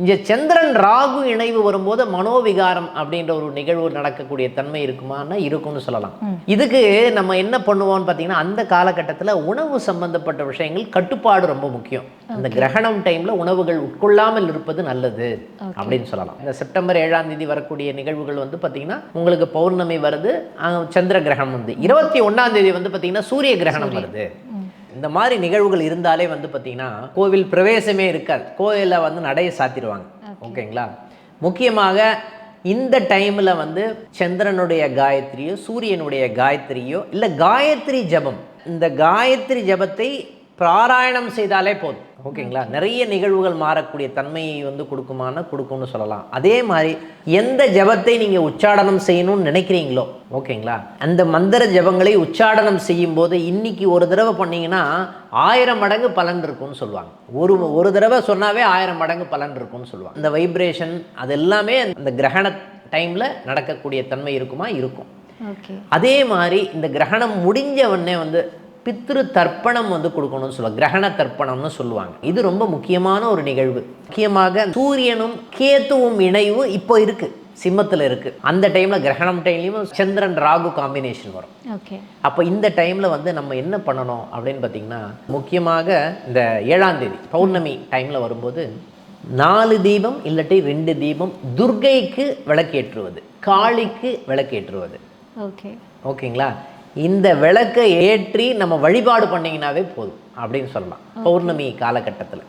இங்க சந்திரன் ராகு இணைவு வரும்போது மனோவிகாரம் அப்படின்ற ஒரு நிகழ்வு நடக்கக்கூடிய தன்மை இருக்குமான்னா இருக்கும்னு சொல்லலாம். இதுக்கு நம்ம என்ன பண்ணுவோம்னு பார்த்தீங்கன்னா அந்த காலகட்டத்தில் உணவு சம்பந்தப்பட்ட விஷயங்கள் கட்டுப்பாடு ரொம்ப முக்கியம். அந்த கிரகணம் டைம்ல உணவுகள் உட்கொள்ளாமல் இருப்பது நல்லது அப்படின்னு சொல்லலாம். இந்த செப்டம்பர் ஏழாம் தேதி வரக்கூடிய நிகழ்வுகள் வந்து பார்த்தீங்கன்னா உங்களுக்கு பௌர்ணமி வருது சந்திர கிரகணம் வந்து. இருபத்தி ஒண்ணாம் தேதி வந்து பார்த்தீங்கன்னா சூரிய கிரகணம் வருது. இந்த மாதிரி நிகழ்வுகள் இருந்தாலே வந்து பார்த்தீங்கன்னா கோவில் பிரவேசமே இருக்காது. கோவிலில் வந்து நடையை சாத்திடுவாங்க. ஓகேங்களா? முக்கியமாக இந்த டைமில் வந்து சந்திரனுடைய காயத்ரியோ சூரியனுடைய காயத்ரியோ இல்லை காயத்ரி ஜபம். இந்த காயத்ரி ஜபத்தை பாராயணம் செய்தாலே போதும். ஓகேங்களா? நிறைய நிகழ்வுகள் மாறக்கூடிய தன்மையை வந்து கொடுக்குமானா கொடுக்கும்னு சொல்லலாம். அதே மாதிரி எந்த ஜபத்தை நீங்கள் உச்சாடனம் செய்யணும்னு நினைக்கிறீங்களோ ஓகேங்களா? அந்த மந்திர ஜபங்களை உச்சாடனம் செய்யும் போது இன்னைக்கு ஒரு தடவை பண்ணீங்கன்னா ஆயிரம் மடங்கு பலன் இருக்கும்னு சொல்லுவாங்க. ஒரு ஒரு தடவை சொன்னாவே ஆயிரம் மடங்கு பலன் இருக்கும்னு சொல்லுவாங்க. அந்த வைப்ரேஷன் அது எல்லாமே அந்த கிரகண டைமில் நடக்கக்கூடிய தன்மை இருக்குமா? இருக்கும். அதே மாதிரி இந்த கிரகணம் முடிஞ்ச உடனே வந்து பித்ரு தர்ப்பணம் வந்து கொடுக்கணும்னு சொல்லுவாங்க. கிரகண தர்ப்பணம்னு சொல்லுவாங்க. இது ரொம்ப முக்கியமான ஒரு நிகழ்வு. முக்கியமாக சூரியனும் கேத்துவும் இணைவு இப்போ இருக்கு. சிம்மத்தில் இருக்கு. அந்த டைம்ல கிரகணம் டைம்லையும் சந்திரன் ராகு காம்பினேஷன் வரும். ஓகே அப்போ இந்த டைமில் வந்து நம்ம என்ன பண்ணணும் அப்படின்னு பார்த்தீங்கன்னா முக்கியமாக இந்த ஏழாம் தேதி பௌர்ணமி டைமில் வரும்போது நாலு தீபம் இல்லாட்டி ரெண்டு தீபம் துர்கைக்கு விளக்கேற்றுவது காளிக்கு விளக்கேற்றுவது. ஓகே ஓகேங்களா இந்த விளக்கை ஏற்றி நம்ம வழிபாடு பண்ணிங்கனாவே போதும் அப்படின்னு சொல்லலாம். பௌர்ணமி காலகட்டத்தில்.